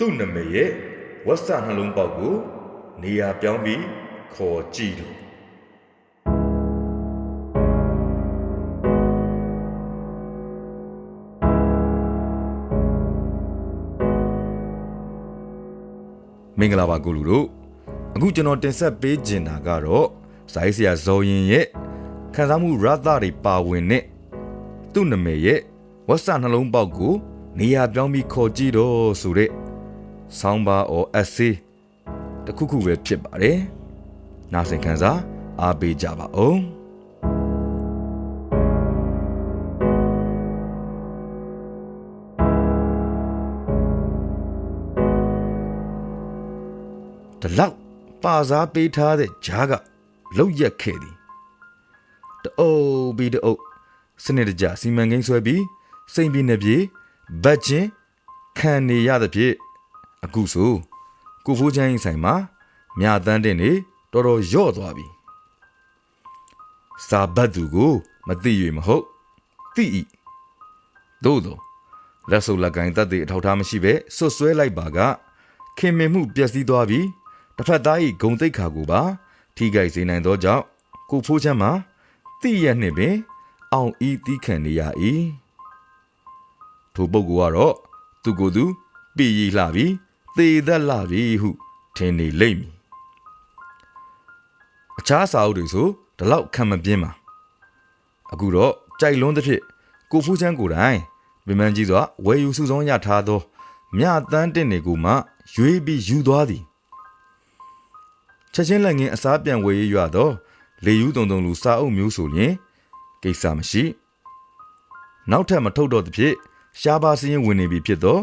သူ့နာမည်ရဲ့ဝက်ဆနှလုံးပေါက်ကို နေရာပြောင်းပြီးခေါ်ကြည့်တော့မင်္ဂလာပါကိုလူတို့အခုကျွန်တော်တင်ဆက်ပေးခြင်းတာကတော့ဇိုင်းဆရာဇော်ရင်ရဲ့ခန်းစားမှုရသတွေပါဝင်တဲ့သူ့နာမည်ရဲ့ဝက်ဆနှလုံးပေါက်ကို နေရာပြောင်းပြီးခေါ်ကြည့်တော့ဆိုတဲ့ ဆောင်းပါအော်အဆေးတစ်ခုခုပဲဖြစ်ပါတယ်နားဆင်ခန်းစားအားပေးကြပါဦးဒီလောက်ပါစားပေးထားတဲ့ဂျားကလောက်ရက်ခဲ့သည်တအုပ်ပြီးတအုပ်စနစ်တကျစီမံကိန်းဆွဲပြီးစိန်ပြီးနေပြေဘတ်ချင်းခံနေရသဖြင့် အခုဆိုကိုဖိုးချမ်းဆိုင်မှာမြတန်းတင်နေတော်တော်ရော့သွားပြီစာဘတ်သူကိုမသိ၍မဟုတ်သိ၏သို့သောလက်စုပ်လက်ကိုင်းတတ်တဲ့အထောက်အထားမရှိဘဲဆွတ်ဆွဲလိုက်ပါကခင်မင်မှုပျက်စီးသွားပြီးတစ်ဖက်သား၏ဂုံတိတ်ခါကိုပါထိခိုက်စေနိုင်သောကြောင့်ကိုဖိုးချမ်းမှာတိရက်နှင့်ပင် အောင်ဤတီးခံနေရ၏ထိုပုဂ္ဂိုလ်ကတော့သူကိုယ်သူပြည်ရလှပြီး သေသက်လှပြီဟုထင်နေလိမ့်မည်အခြားစာအုပ်တွေဆိုဒီလောက်ခံမပြင်းပါအခုတော့ကြိုက်လွန်းသဖြင့်ကိုဖူးချမ်းကိုယ်တိုင်ဗိမန်ကြီးစွာဝယ်ယူစုဆောင်ရထားသောမြတန်းတင်နေကိုမှရွေးပြီးယူသွားသည်ချက်ချင်းလက်ငင်းအစားပြန်ဝယ်ရရတော့လေယူးတုံတုံလူစာအုပ်မျိုးဆိုရင်ကိစ္စမရှိ နောက်ထပ်မထုတ်တော့သဖြင့်ရှားပါစရင်ဝင်နေပြီဖြစ်တော့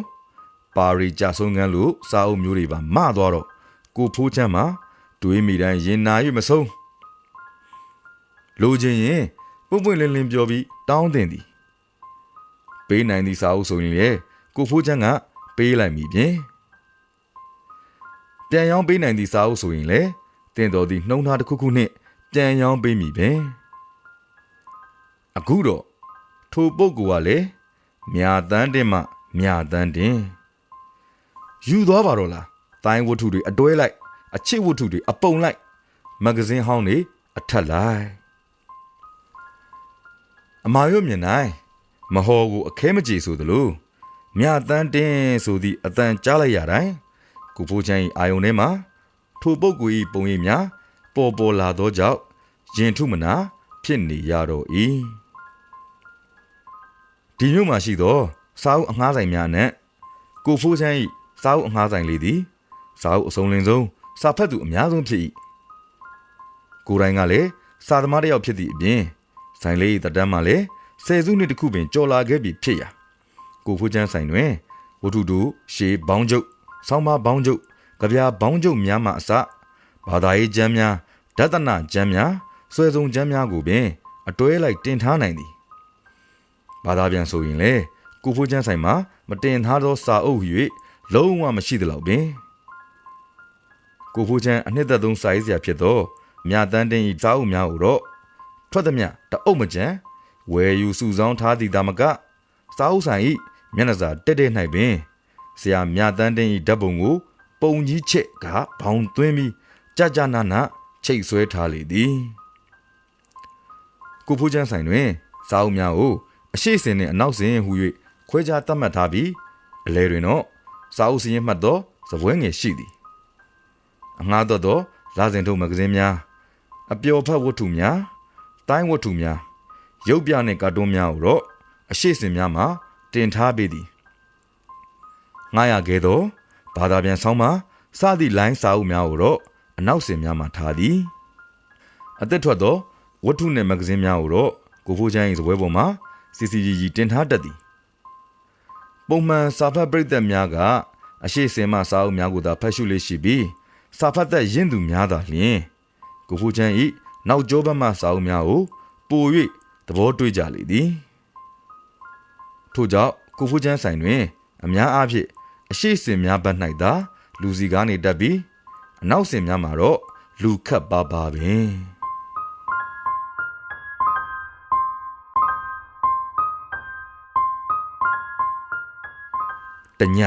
ပါရီကြဆုံးကန်းလို့စာအုပ်မျိုးတွေပါမသွားတော့ကိုဖိုးချမ်းမှာတွေးမိတိုင်းရင်နာ၍မဆုံးလိုချင်ရင်ပွန့်ပွန့်လင်းလင်းပြောပြီးတောင်းတင်သည်ပေးနိုင်သည့်စာအုပ်ဆိုရင်လေကိုဖိုးချမ်းကပေးလိုက်မိပြင်ပြန်ရောင်းပေးနိုင်သည့်စာအုပ်ဆိုရင်လေတင်တော်သည့်နှုံထားတစ်ခုခုနှင့်ပြန်ရောင်းပေးမိပဲအခုတော့ထိုပုဂ္ဂိုလ်ကလည်းမြာတန်းတင်မှမြာတန်းတင် ယူသွားပါတော့လားတိုင်းဝတ္ထုတွေအတွဲလိုက်အချစ်ဝတ္ထုတွေအပုံလိုက်မဂဇင်းဟောင်းတွေအထက်လိုက်အမာရွတ်မြင်နိုင်မဟောကိုအခဲမကြေဆိုသလိုမြာတန်းတင်ဆိုသည့်အတန်ကြားလိုက်ရတိုင်းကိုဖိုးချမ်း၏အာယုန်ထဲမှာထိုပုဂ္ဂိုလ်၏ပုံရိပ်များပေါ်ပေါ်လာသောကြောင့်ရင်ထုမနာဖြစ်နေရတော့၏ဒီမြို့မှာရှိသောစာအုပ်အငှားဆိုင်များနဲ့ကိုဖိုးချမ်း၏ စာအုပ်အငှားဆိုင်လေးသည်စာအုပ်အစုံလင်ဆုံးစာဖတ်သူအများဆုံးဖြစ်၏ကိုယ်တိုင်ကလည်းစာသမားတစ်ယောက်ဖြစ်သည့်အပြင်ဆိုင်လေး၏တက်တန်းမှာလည်းဆယ်စုနှစ်တစ်ခုပင်ကြော်လာခဲ့ပြီဖြစ်ရာကိုဖိုးချမ်းဆိုင်တွင်ဝတ္ထုတို့ရှေးဘောင်းကျုပ်ဆောင်းပါဘောင်းကျုပ်ကြပြာဘောင်းကျုပ်များမှအစဘာသာရေးကျမ်းများဒသနကျမ်းများဆွဲစုံကျမ်းများကိုပင်အတွဲလိုက်တင်ထားနိုင်သည်ဘာသာပြန်ဆိုရင်လေကိုဖိုးချမ်းဆိုင်မှာမတင်ထားသောစာအုပ်၍ လုံးဝမရှိသလောက်ပင်ကိုဖိုးချမ်းအနှစ်သက်ဆုံးစာရေးဆရာဖြစ်သောမြတန်းတင်ဤစာအုပ်များကိုတော့ထွက်သည်မြတအုပ်မကျန်ဝယ်ယူစုဆောင်းထားသည်သာမကစာအုပ်ဆိုင်ဤမျက်နှာစာတက်တဲ့၌ပင်ဆရာမြတန်းတင်ဤဓာတ်ပုံကိုပုံကြီးချက်ကဘောင်သွင်းပြီးကြကြနာနာချိတ်ဆွဲထားလေသည်ကိုဖိုးချမ်းဆိုင်တွင်စာအုပ်များကိုအရှိစင်နှင့်အနောက်စင်ဟူ၍ခွဲခြားသတ်မှတ်ထားပြီးအလဲတွင်တော့ စာအုပ်စင်းမှတ်သောဇပွဲငယ်ရှိသည်အငှားတော့သောလာစဉ်ထုတ်မဂဇင်းများအပျော်ဖတ်ဝတ္ထုများတိုင်းဝတ္ထုများရုပ်ပြနှင့်ကာတွန်းများကိုတော့အရှိစင်များမှာတင်ထားပေးသည်ငှားရခဲ့သောဘာသာပြန်ဆောင်းမှာစသည့်လိုင်းစာအုပ်များကိုတော့အနောက်စင်များမှာထားသည်အသက်ထွက်သောဝတ္ထုနှင့်မဂဇင်းများကိုတော့ကိုဖိုးချမ်း၏ဇပွဲပေါ်မှာစီစီကြီးကြီးတင်ထားတတ်သည်ပုံမှန်စာဖတ်ပရိသတ်များက အရှိစင်မှစာအုပ်များကိုသာဖတ်ရှုလေးရှိပြီးစာဖတ်သက်ရင့်သူများသာလျှင်ကိုဖိုးချမ်း၏နောက်ကျောဘက်မှစာအုပ်များကိုပို၍သဘောတွေ့ကြလေသည်ထို့ကြောင့်ကိုဖူးချမ်းဆိုင်တွင် အများအားဖြင့်အရှိစင်များဘက်၌သာလူစီကားနေတတ်ပြီးအနောက်စင်များမှာတော့လူခတ်ပါပါပင်တည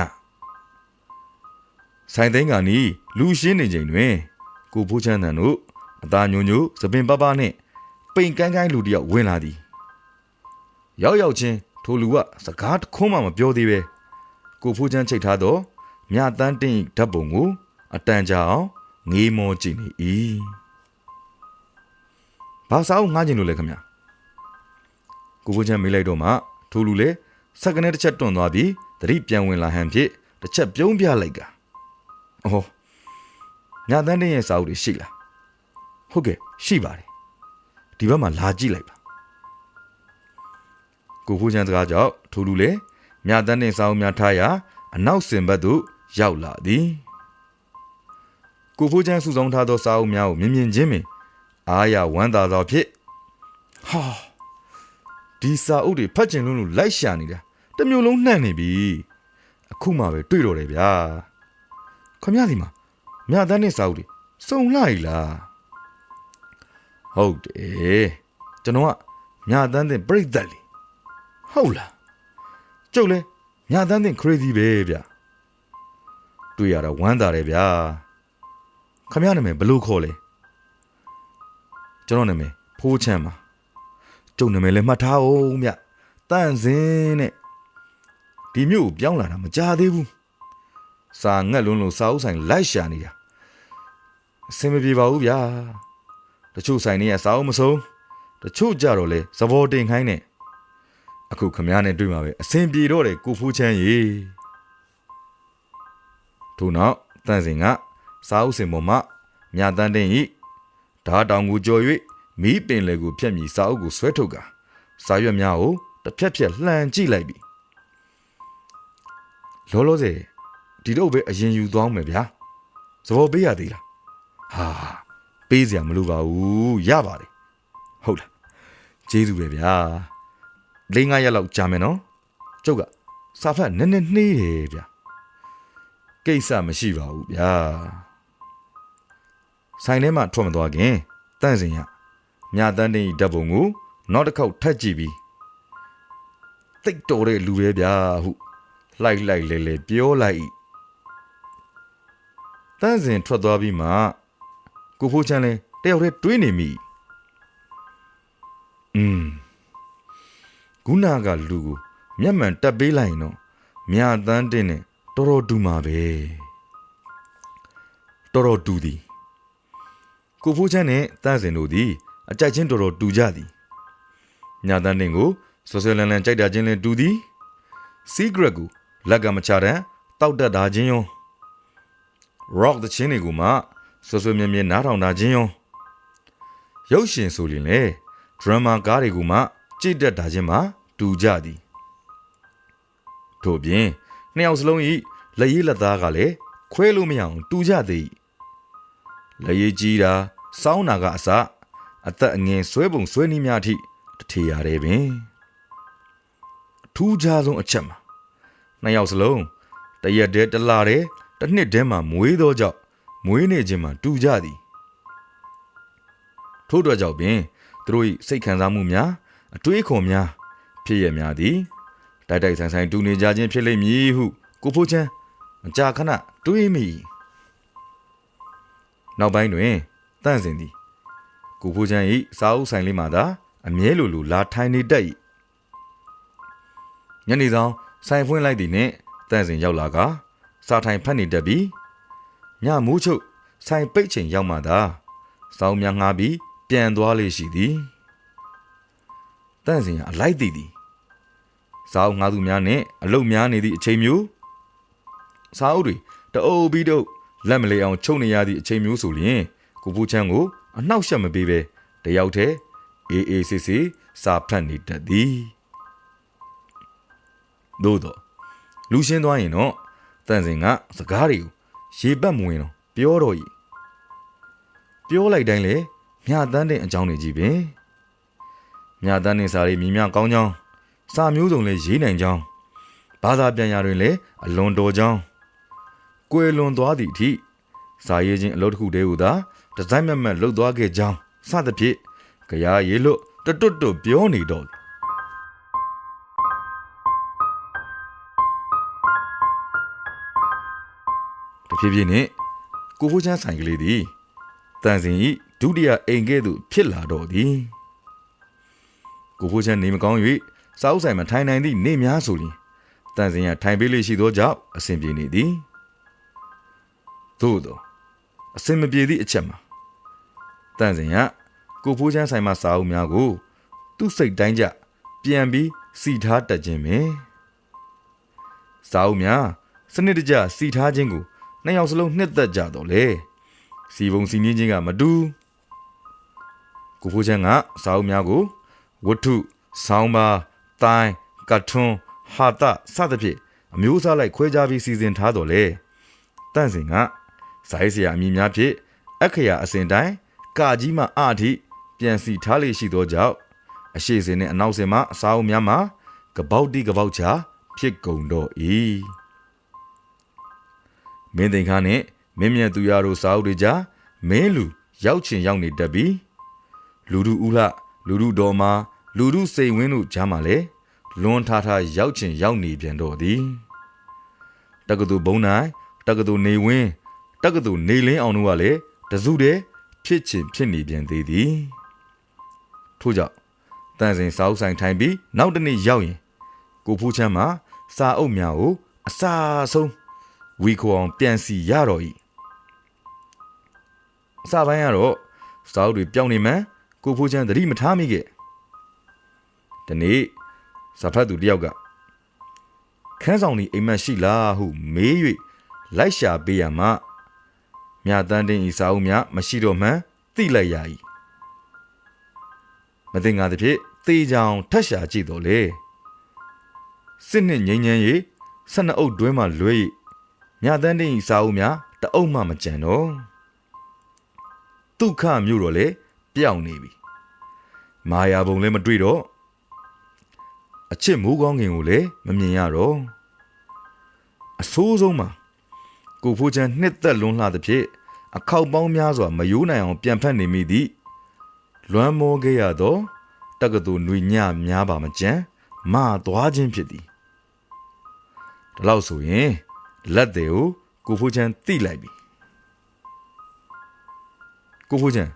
ဆိုင်သိန်းကနီးလူရှင်းနေချိန်တွင်ကိုဖိုးချမ်းတန်တို့အသားညိုညိုသပင်ပပနှင့်ပိန်ကန်းကန်းလူတစ်ယောက်ဝင်လာသည်ရောက်ရောက်ချင်းထိုလူကစကားတစ်ခွန်းမှမပြောသေးပဲကိုဖိုးချမ်းချိတ်ထားသောမြတန်းတင်း၏ဓာတ်ပုံကိုအတန်ကြာအောင်ငေးမောကြည့်နေ၏ဘာသာအောင်ငားကျင်လို့လဲခင်ဗျာကိုဖိုးချမ်းမေးလိုက်တော့မှထိုလူလေစက္ကနဲ့တစ်ချက်တွန့်သွားပြီးသတိပြန်ဝင်လာဟန်ဖြင့်တစ်ချက်ပြုံးပြလိုက်က အော်မြတန်းတင်းရဲ့စာအုပ်တွေရှိလားဟုတ်ကဲ့ရှိပါတယ်ဒီဘက်မှာလာကြည့်လိုက်ပါကိုဖိုးချမ်းစကားကြောင့်ထိုလူလေမြတန်းတင်းစာအုပ်များထားရာအနောက်စင်ဘက်သို့ရောက်လာသည်ကိုဖိုးချမ်းစုဆောင်ထားသောစာအုပ်များကိုမြင်မြင်ချင်းပင်အားရဝမ်းသာသောဖြင့်ဟာဒီစာအုပ်တွေဖတ်ကျင်လို့လို့လိုက်ရှာနေတာတစ်မျိုးလုံးနှံ့နေပြီအခုမှပဲတွေ့တော့တယ်ဗျာ ခမရဒီမှာမြတန်းနဲ့စာအုပ်တွေစုံလိုက်လားဟုတ်တယ်ကျွန်တော်ကမြတန်းတဲ့ပြိတ္တလီဟုတ်လားကျုပ်လဲမြတန်းတဲ့ crazy ပဲဗျာတွေ့ရတာဝမ်းသာတယ်ဗျာခမရနာမည်ဘယ်လို့ခေါ်လဲကျွန်တော်နာမည်ဖိုးချမ်းပါကျုပ်နာမည်လည်းမှတ်ထားအောင်ဗျတန့်စင်းနဲ့ဒီမြို့ကိုပြောင်းလာတာမကြသေးဘူး စာငက်လုံးလုံးစာအုပ်ဆိုင်လိုက်ရှာနေတာအဆင်မပြေပါဘူးဗျာတချို့ဆိုင်တွေကစာအုပ်မဆုံးတချို့ကြတော့လေသဘောတင်ခိုင်းနေအခုခမရနဲ့တွေ့မှာပဲအဆင်ပြေတော့တယ်ကိုဖိုးချမ်းရေထို့နောက်တန့်စင်ကစာအုပ်စင်ပေါ်မှာမြတန်းတင်ဤဓာတောင်ကိုကြော်၍မီးပင်လေကိုဖြတ်မြည်စာအုပ်ကိုဆွဲထုတ်ကစာရွက်များကိုတစ်ဖြက်ဖြက်လှန်ကြည့်လိုက်ပြီလောလောဆယ် ဒီတော့ပဲအရင်ယူသွားမယ်ဗျာသဘောပေးရသေးလားဟာပေးစရာမလိုပါဘူးရပါတယ်ဟုတ်လားကျေးဇူးပဲဗျာလေးငါးရက်လောက်ကြာမယ်နော်ကျုပ်ကစာဖတ်နည်းနည်းနှေးတယ်ဗျာကိစ္စမရှိပါဘူးဗျာဆိုင်ထဲမှာထွက်မသွားခင်တန့်စင်ရမြတန်းတင်ဓာတ်ပုံကိုနောက်တစ်ခေါက်ထပ်ကြည့်ပြီးတိတ်တော်တဲ့လူပဲဗျာဟုလိုက်လိုက်လေလေပြောလိုက်၏ တန့်စင်ထွက်သွားပြီးမှကိုဖိုးချမ်းလဲတယောက်တည်းတွေးနေမိอืมဂုနာကလူကိုမျက်မှန်တက်ပေးလိုက်ရင်တော့မြတန်းတင်နဲ့တော်တော်တူမှာပဲတော်တော်တူသည်ကိုဖိုးချမ်းနဲ့တန့်စင်တို့သည်အကြိုက်ချင်းတော်တော်တူကြသည်ညာတန်းတင်ကိုဆွဆွလန်လန်ကြိုက်တာချင်းလည်းတူသည်စီဂရက်ကိုလက်ကမချတဲ့တောက်တက်တာချင်းရော rock the ချင်းတွေကိုမှဆွဆွမြဲမြဲနားထောင်တာချင်းရောရုပ်ရှင်ဆိုရင်လေ drama ကားတွေကိုမှကြည့်တတ်တာချင်းမှတူကြသည်ထို့ပြင်နှစ်ယောက်စလုံးဤလက်ရည်လက်သားကလည်းခွဲလို့မရအောင်တူကြသည်လက်ရည်ကြီးတာစောင်းနာကအစအသက်အငယ်ဆွဲပုံဆွဲနည်းများအထိတထေရတယ်ပင်အထူးခြားဆုံးအချက်မှာနှစ်ယောက်စလုံးတရက်တည်းတစ်လတည်း တစ်နှစ်တည်းမှာမွေးသောကြောင့်မွေးနေခြင်းမှာတူကြသည်ထို့အတွက်ကြောင့်ပင်သူတို့၏စိတ်ခံစားမှုများအတွေးအခေါ်များဖြစ်ရများသည်တိုက်တိုက်ဆိုင်ဆိုင်တူနေကြခြင်းဖြစ်လိမ့်မည်ဟုကိုဖိုးချမ်းမကြာခဏတွေးမိနောက်ပိုင်းတွင်တန့်စင်သည်ကိုဖိုးချမ်း၏စားအုပ်ဆိုင်လေးမှာသာအမြဲလိုလိုလာထိုင်နေတတ်၏ညနေဆောင်ဆိုင်ဖွင့်လိုက်သည်နှင့်တန့်စင်ရောက်လာက စားထိုင်ဖတ်နေတတ်ပြီးညမိုးချုပ်ဆိုင်ပိတ်ချိန်ရောက်မှသာစောင်းများငှားပြီးပြန်သွားလေရှိသည်တန့်စင်ကအလိုက်တည်သည်စားအုပ်ငှားသူများနှင့်အလုတ်များနေသည့်အချိန်မျိုးစားအုပ်တွေတအုပ်ပြီးတော့လက်မလေးအောင်ချုပ်နေရသည့်အချိန်မျိုးဆိုရင်ကိုဖူးချမ်းကိုအနှောက်အယှက်မပေးဘဲတယောက်တည်းအေးအေးဆေးဆေးစာဖတ်နေတတ်သည်သို့တော့လူရှင်းသွားရင်တော့ တန်စင်ကစကားတွေကိုရေပတ်မဝင်တော့ပြောတော့ဤပြောလိုက်တိုင်းလေမြတန်းတဲ့အကြောင်းတွေကြီးပင်မြတန်းတဲ့စာတွေမြင်မြကောင်းကြောင်းစာမျိုးစုံလည်းရေးနိုင်ကြောင်းဘာသာပြန်ရာတွင်လည်းအလွန်တော်ကြောင်းကွယ်လွန်သွားသည့်အထိစာရေးခြင်းအလုပ်တစ်ခုတည်းဟူသာဒီဇိုင်းမက်မက်လှုပ်သွားခဲ့ကြောင်းစသဖြင့်ကြရာရေးလို့တွတ်တွတ်တွတ်ပြောနေတော့ ဖြည်းဖြည်းနဲ့ကိုဖိုးချမ်းဆိုင်ကလေးသည်တန်စင်ဤဒုတိယအိမ်ကဲ့သို့ဖြစ်လာတော့သည်ကိုဖိုးချမ်းနေမကောင်း၍စားအုပ်ဆိုင်မှာထိုင်နိုင်သည့်နေများဆိုရင်တန်စင်ကထိုင်ပေးလေးရှိသောကြောင့်အဆင်ပြေနေသည်သို့သောအဆင်မပြေသည့်အချက်မှာတန်စင်ကကိုဖိုးချမ်းဆိုင်မှာစားအုပ်များကို သူ့စိတ်တိုင်းကြပြန်ပြီးစီထားတတ်ခြင်းပဲစားအုပ်များစနစ်တကျစီထားခြင်းကို နှစ်ယောက်စလုံးနှစ်သက်ကြတော့လေစီပုံစီနင်းခြင်းကမတူကိုဖိုးချမ်းကစားအုပ်များကိုဝတ္ထုဆောင်းပါးတိုင်းကတ်ထွန်းဟာတစသဖြင့်အမျိုးအစားလိုက်ခွဲခြားပြီးစီစဉ်ထားတော့လေတန့်စင်ကဇိုင်းစရာအမည်များဖြင့်အခရာအစဉ်တိုင်းကာကြီးမှအထိပြန်စီထားလေရှိသောကြောင့်အရှိစင်နဲ့အနောက်စင်မှအစားအုပ်များမှာကပောက်တိကပောက်ချဖြစ်ကုန်တော့၏ မင်းသိန်ခါနဲ့မင်းမြတ်သူရတို့စာအုပ်တွေကြားမင်းလူရောက်ချင်ရောက်နေတတ်ပြီးလူလူဥလှလူလူတော်မှာလူလူစိန်ဝင်းတို့ကြားမှာလေလွန်ထားထားရောက်ချင်ရောက်နေပြန်တော့သည်တက္ကသိုလ်ဘုံနိုင်တက္ကသိုလ်နေဝင်းတက္ကသိုလ်နေလင်းအောင်တို့ကလည်းတစုတည်းဖြစ်ချင်ဖြစ်နေပြန်သေးသည်ထို့ကြောင့်တန်စင်စာအုပ်ဆိုင်ထိုင်ပြီးနောက်တစ်နေ့ရောက်ရင်ကိုဖူးချမ်းမှာစာအုပ်များကိုအစာဆုံး ဝီခိုအောင်ပြန်စီရတော့၏အစာပိုင်းကတော့စာအုပ်တွေပြောင်းနေမှန်းကိုဖူးချမ်းသတိမထားမိခဲ့ဒီနေ့စာဖတ်သူတယောက်ကခန်းဆောင်ဒီအိမ်မက်ရှိလားဟုမေး၍လိုက်ရှာပေးရမှမြတ်တန်းတင်ဤစာအုပ်များမရှိတော့မှန်းသိလိုက်ရ၏မသိငါသည်ဖြင့်သေချောင်ထက်ရှာကြည့်တော့လေစစ်နှစ်ငိမ့်ငန်း၍ဆက်နှစ်အုပ်တွဲမှလွဲ၍ မြတ်တန်းတင်ဤစာအုပ်များတအုပ်မှမကြံတော့ဒုက္ခမျိုးတော့လေပျောက်နေပြီမာယာဘုံလည်းမတွေ့တော့အချစ်မိုးကောင်းငင်ကိုလည်းမမြင်ရတော့အဆိုးဆုံးမှာကိုဖိုးချမ်းနှစ်သက်လွန်းလှသဖြင့်အခောက်ပေါင်းများစွာမယိုးနိုင်အောင်ပြန်ဖက်နေမိသည့်လွမ်းမောခဲ့ရသောတက္ကသိုလ်ຫນွေညများပါမကြံမသွားခြင်းဖြစ်သည်ဒါလို့ဆိုရင် လက်တွေကိုကိုဖိုးချမ်းတိလိုက်ပြီကိုဖိုးချမ်း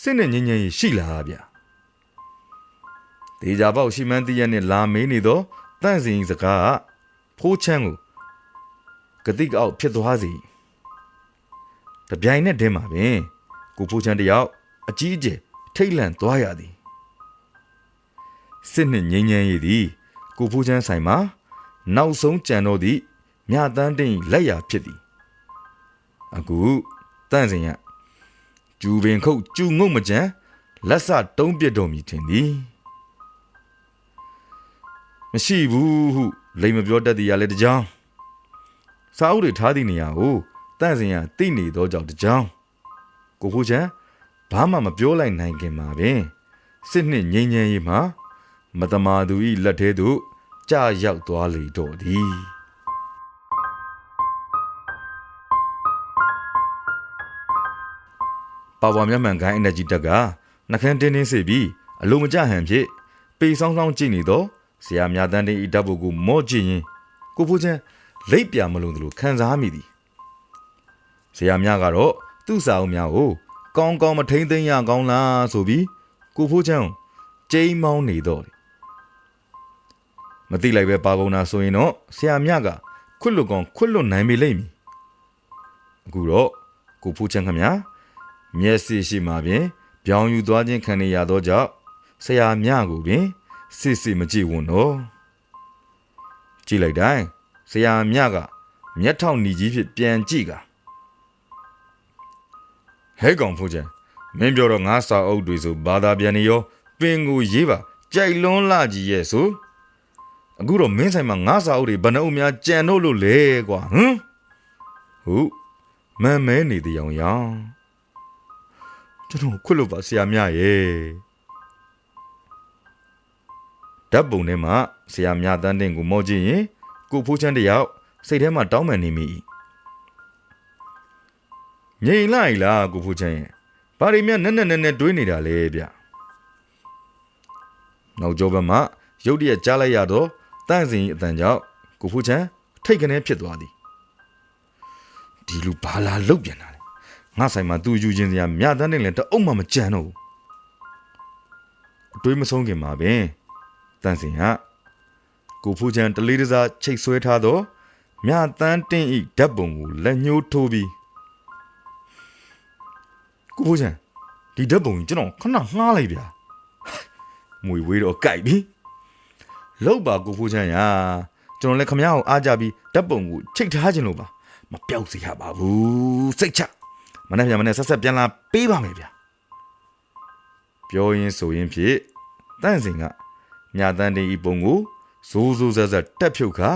စစ်နဲ့ငင်းငင်းရှိလားဗျာဒေဂျာပေါက်ရှိမှန်းတည့်ရက်နဲ့လာမေးနေတော့တန့်စင်စကားကဖိုးချမ်းကိုဂတိကအောက်ဖြစ်သွားစီတပြိုင်နဲ့တည်းမှာပင်ကိုဖိုးချမ်းတယောက်အကြီးအကျယ်ထိတ်လန့်သွားရသည်စစ်နှစ်ငင်းငင်းရည်သည်ကိုဖိုးချမ်းဆိုင်မှာနောက်ဆုံးကြံတော့သည့် မြတန်းတင်လက်ရာဖြစ်သည်အခုတန့်စင်ရကျူပင်ခုတ်ကျူငုတ်မကြံလက်စတုံးပြစ်တော်မူထင်သည်မရှိဘူးဟုလိမ်မပြောတတ်သည်ရလဲတကြောင်စာအုပ်တွေထားသည့်နေရာကိုတန့်စင်ရတိနေသောကြောင့်တကြောင်ကိုဖိုးချမ်းဘာမှမပြောလိုက်နိုင်ခင်မှာပင်စစ်နှစ်ငိမ့်ငိမ့်ရေးမှာမတမာသူဤလက်ထဲသို့ကြာရောက်သွားလေတော့သည် ပါဝါမျက်မှန်ကိုင်း energy တက်ကနှခမ်းတင်းတင်းစေပြီးအလိုမကျဟန်ဖြစ်ပေဆောင်းဆောင်းကြည့်နေတော့ဆရာမြတ်တန်းတင်းဤဓာတ်ပုတ်ကိုမော့ကြည့်ရင်ကိုဖိုးချမ်းလိပ်ပြမလုံးသလိုခံစားမိသည်ဆရာမြကတော့သူ့စာအုပ်များကိုကောင်းကောင်းမထိမ့်သိမ်းရကောင်းလားဆိုပြီးကိုဖိုးချမ်းကျိမ်းမောင်းနေတော့တယ်မသိလိုက်ပဲပါကုန်တာဆိုရင်တော့ဆရာမြကခွတ်လွတ်ကောင်ခွတ်လွတ်နိုင်ပေလိမ့်မည်အခုတော့ကိုဖိုးချမ်းခမ မျက်စိရှိမှပင်ပြောင်းယူသွားခြင်းခံနေရသောကြောင့်ဆရာမြကိုပင်စစ်စစ်မကြည့်ဝန်တော့ကြည့်လိုက်တိုင်းဆရာမြကမျက်ထောင်หนีကြီးဖြစ်ပြန်ကြည့်ကဟဲကောင်ဖိုးချမ်းမင်းပြောတော့ငါစာအုပ်တွေဆိုဘာသာပြန်နေရောပင်ကိုရေးပါကြိုက်လွန်းလာကြီးရဲ့ဆိုအခုတော့မင်းဆိုင်မှာငါစာအုပ်တွေဘယ်နှအုပ်များကြံတော့လို့လဲကွာဟမ်ဟုတ်မန်မဲနေတဲ့အောင်ရောင် ကျွန်တော်ခွတ်လို့ပါဆရာမရဲ့ဓာတ်ပုံထဲမှာဆရာမြတန်းတင်ကိုမော့ကြည့်ရင်ကိုဖိုးချမ်းတယောက်စိတ်ထဲမှာတောင်းပန်နေမိငြိမ်လိုက်လားကိုဖိုးချမ်းရဲ့ဘာတွေများနဲ့နဲ့နဲ့နဲ့တွေးနေတာလဲဗျနောက်ကျောဘက်မှာရုတ်တရက်ကြားလိုက်ရတော့တန့်စင်အတန်ကြောင့်ကိုဖိုးချမ်းထိတ်ကနေဖြစ်သွားသည်ဒီဒီလူဘာလာလုတ်ပြန်တာလဲ ငါဆိုင်မှာသူယူခြင်းစရာမြတ်တန်းနေလဲတအုပ်မှမကြံတော့ဘူးအတွေးမဆုံးခင်မှာပင်တန်စင်ဟာကိုဖူးချန်တလေးတစားချိတ်ဆွဲထားသောမြတ်တန်းတင်းဤဓာတ်ပုံကိုလက်ညှိုးထိုးပြီးကိုဖူးချန်ဒီဓာတ်ပုံကြီးကျွန်တော်ခဏငှားလိုက်ဗျာမွေဝေးတော့ကြိုက်ပြီလောက်ပါကိုဖူးချန်ရာကျွန်တော်လည်းခမရအောင်အားကြပြီးဓာတ်ပုံကိုချိတ်ထားခြင်းလို့ပါမပြောက်စေရပါဘူးစိတ်ချ မနေ့ပြန်မနေ့ဆက်ဆက်ပြန်လာပေးပါမယ်ဗျာပြောရင်းဆိုရင်းဖြင့်တန့်စင်ကညာတန်တင်ဤပုံကိုဇိုးဇိုးဆက်ဆက်တက်ဖြုတ်ခါ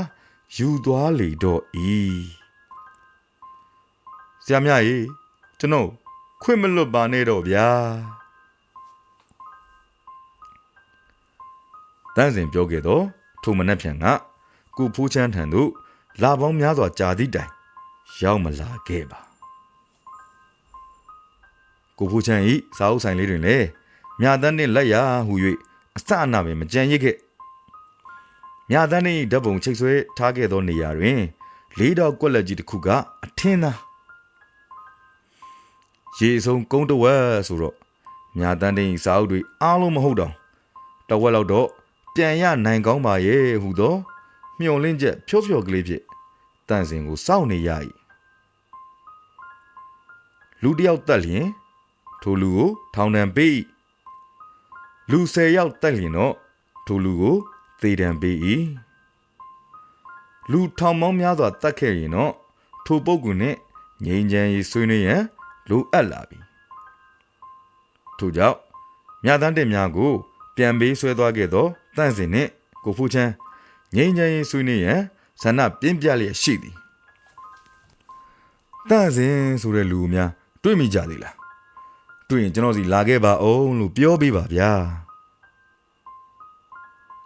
ယူသွားလေတော့ဤဆရာမကြီးကျွန်တော်ခွင့်မလွတ်ပါနဲ့တော့ဗျာတန့်စင်ပြောခဲ့တော့ထိုမနှက်ဖြန်ကကိုဖိုးချမ်းထံသို့လာပေါင်းများစွာကြာသည့်တိုင်ရောက်မလာခဲ့ပါ ကိုဖိုးချမ်းဤစာအုပ်ဆိုင်လေးတွင်လည်းမြာတန်းနှင့်လက်ရဟူ၍အစအနပင်မကြံရစ်ခဲ့မြာတန်းနှင့်ဓာတ်ပုံချိတ်ဆွဲထားခဲ့သောနေရာတွင်လေးတော့ကွက်လက်ကြီးတစ်ခုကအထင်းသားရေဆုံးကုန်းတဝက်ဆိုတော့မြာတန်းတင်စာအုပ်တွေအားလုံးမဟုတ်တော့တဝက်လောက်တော့ပြန်ရနိုင်ကောင်းပါရဲ့ဟူသောမျော်လင့်ချက်ဖြောဖြောကလေးဖြင့်တန့်စင်ကိုစောင့်နေရ၏လူတစ်ယောက်တက်လျင် ထိုလူကိုထောင်ဒဏ်ပေး၏လူ၁၀ယောက်တက်လျင်တော့ထိုလူကိုသေဒဏ်ပေး၏လူထောင်မောင်းများစွာတက်ခဲ့ရင်တော့ထိုပုဂ္ဂိုလ်နှင့်ငြိမ်းချမ်းရေးဆွေးနွေးရန်လိုအပ်လာပြီထို့ကြောင့်မြတ်တန်းတင်များကို ပြန်ပေးဆွဲသွားခဲ့သောတန့်စင်နှင့်ကိုဖူးချမ်းငြိမ်းချမ်းရေးဆွေးနွေးရန်ဆန္ဒပြင်းပြလျက်ရှိသည်တန့်စင်ဆိုတဲ့လူများတွေ့မိကြသေးလား တွေ့ရင်ကျွန်တော်စီလာခဲ့ပါအောင်လို့ပြောပေးပါဗျာ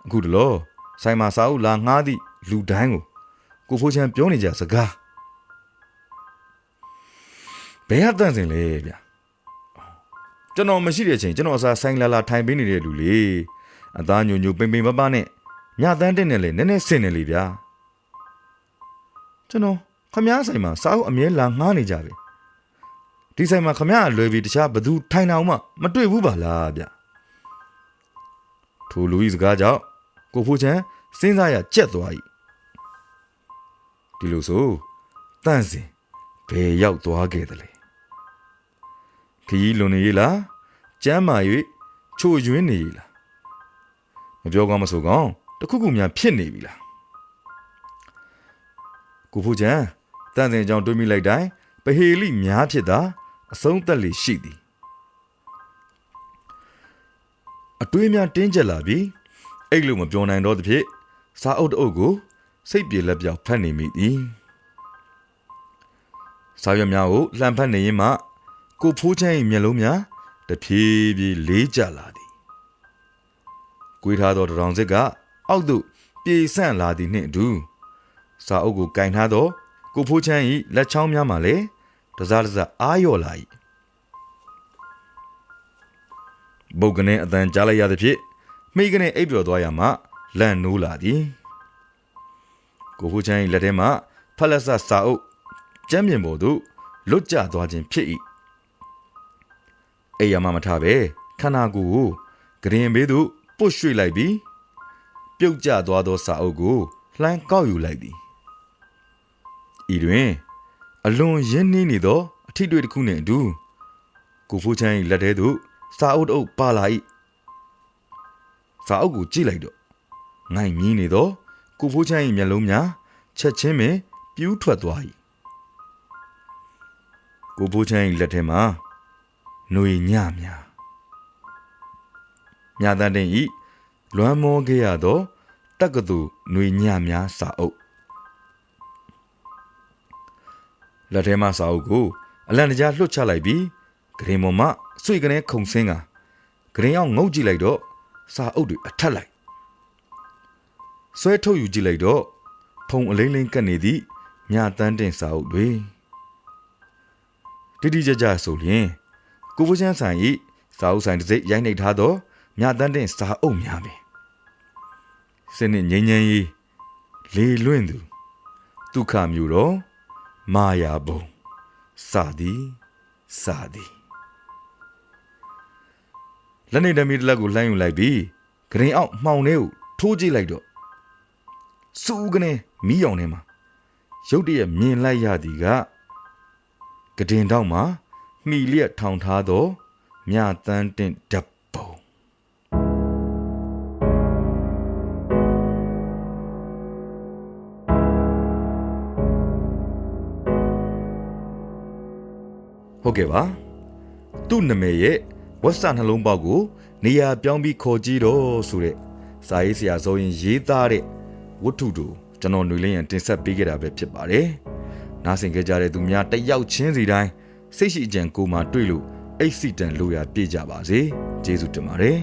အခုတလို့ဆိုင်မှာစာအုပ်လာငှားသည့်လူတိုင်းကိုကိုဖိုးချမ်းပြောနေကြစကားဘယ်ဟာတန့်စင်လဲဗျာကျွန်တော်မရှိတဲ့အချိန်ကျွန်တော်အစားဆိုင်လာလာထိုင်ပေးနေတဲ့လူလေအသားညိုညိုပိန်ပိန်ပပနဲ့ညတန်းတက်နေလေနည်းနည်းဆင်နေလေဗျာကျွန်တော်ခမားဆိုင်မှာစာအုပ်အမြဲလာငှားနေကြတယ် ဒီဆိုင်မှာခမားအလွယ်ပြီးတခြားဘသူထိုင်အောင်မှမတွေ့ဘူးပါလားဗျထိုလူကြီးစကားကြောင့်ကိုဖိုးချန်စဉ်းစားရကြက်သွား၏ဒီလိုဆိုတန့်စင်ဘယ်ရောက်သွားခဲ့သလဲခရီးလွန်နေရလားကျမ်းမာ၍ချို့ယွင်းနေရလားမပြောကောင်းမဆိုကောင်းတခုခုများဖြစ်နေပြီလားကိုဖိုးချန်တန့်စင်အကြောင်းတွေးမိလိုက်တိုင်းပဟေလိများဖြစ်တာ အဆုံးသက်လေရှိသည်အတွေးများတင်းကျပ်လာပြီးအဲ့လိုမပြောနိုင်တော့သဖြင့်စာအုပ်တအုပ်ကိုစိတ်ပြေလက်ပြောက်ဖတ်နေမိသည်စာရွက်များကိုလှန်ဖတ်နေရင်မှကိုဖိုးချမ်း၏မျက်လုံးများတဖြည်းဖြည်းလေးကျလာသည်။ကွေးထားသောတရောင်စစ်ကအောက်သို့ပြေဆန့်လာသည်နှင့်အတူစာအုပ်ကိုကင်ထားသောကိုဖိုးချမ်း၏လက်ချောင်းများမှလည်း တစားတစားအားလျော့လာ၏။ဘုတ်ကနေအတန်ကြားလိုက်ရသဖြင့်မိကနေအိပ်ပျော်သွားရမှလန့်နိုးလာသည်။ကိုဖိုးချမ်း၏လက်ထဲမှဖက်လက်ဆက်စာအုပ်ကျမ်းပြင်ပေါ်သို့လွတ်ကျသွားခြင်းဖြစ်၏အိယာမမထပဲခန္ဓာကိုယ်ကိုဂရင်ဘေးသို့ပုတ်ရွှေ့လိုက်ပြီးပြုတ်ကျသွားသောစာအုပ်ကိုလှမ်းကောက်ယူလိုက်သည်ဤတွင် အလွန်ရင်းနှီးနေသောအထီးတွေ့တစ်ခုနှင့်အတူကိုဖိုးချမ်း၏လက်ထဲသို့စာအုပ်တစ်အုပ်ပါလာ၏စာအုပ်ကိုကြည့်လိုက်တော့ငိုင်မြင်းနေသောကိုဖိုးချမ်း၏မျက်လုံးများချက်ချင်းပင်ပြူးထွက်သွား၏ကိုဖိုးချမ်း၏လက်ထဲမှာနှွေညများညာတန်းတင်ဤလွမ်းမောခဲ့ရသောတက္ကသိုလ်နှွေညများစာအုပ် လက်ထဲမှာစာအုပ်ကိုအလန်တကြားလွှတ်ချလိုက်ပြီးဂရင်ပေါ်မှဆွေကနေခုံဆင်းကဂရင်အောင်ငုတ်ကြည့်လိုက်တော့စာအုပ်တွေအထက်လိုက်ဆွဲထုတ်ယူကြည့်လိုက်တော့ဖုံအလိမ့်လိမ့်ကပ်နေသည့်မြတန်းတင်စာအုပ်တွေတိတိကျကျဆိုလျင်ကိုဖိုးချမ်းဆိုင်ဤစာအုပ်ဆိုင်တစ်စိတ်ရိုက်နှိပ်ထားသောမြတန်းတင်စာအုပ်များပင်စနစ်ငြိမ်းချမ်းရေးလေလွင့်သူဒုက္ခမျိုးတော် မာယာဘုံစသည်စသည်လက်နေတမီတစ်လက်ကိုလှမ်းယူလိုက်ပြီးဂရင်အောက်မှောင်ထဲကိုထိုးကြည့်လိုက်တော့စူးကနေမီးရောင်ထဲမှာရုတ်တရက်မြင်လိုက်ရသည်ကဂဒင်တောက်မှာမှီလျက်ထောင်ထားသောမြတန်းတင်ဓာ ဟုတ်ကဲ့ပါသူ့နာမည်ရဲ့ဝက်စာနှလုံးပေါက်ကို နေရာပြောင်းပြီးခေါ်ကြည့်တော့ဆိုတဲ့စာရေးဆရာဇော်ရင်ရေးသားတဲ့ဝတ္ထုတို့ကျွန်တော်ຫນွေလင်းရန်တင်ဆက်ပေးခဲ့တာပဲဖြစ်ပါတယ်နားဆင်ကြကြတဲ့သူများတစ်ယောက်ချင်းစီတိုင်းစိတ်ရှိကြံကိုယ်မှာတွေ့လို့အိတ်စီတန်လိုရာပြည့်ကြပါစေကျေးဇူးတင်ပါတယ်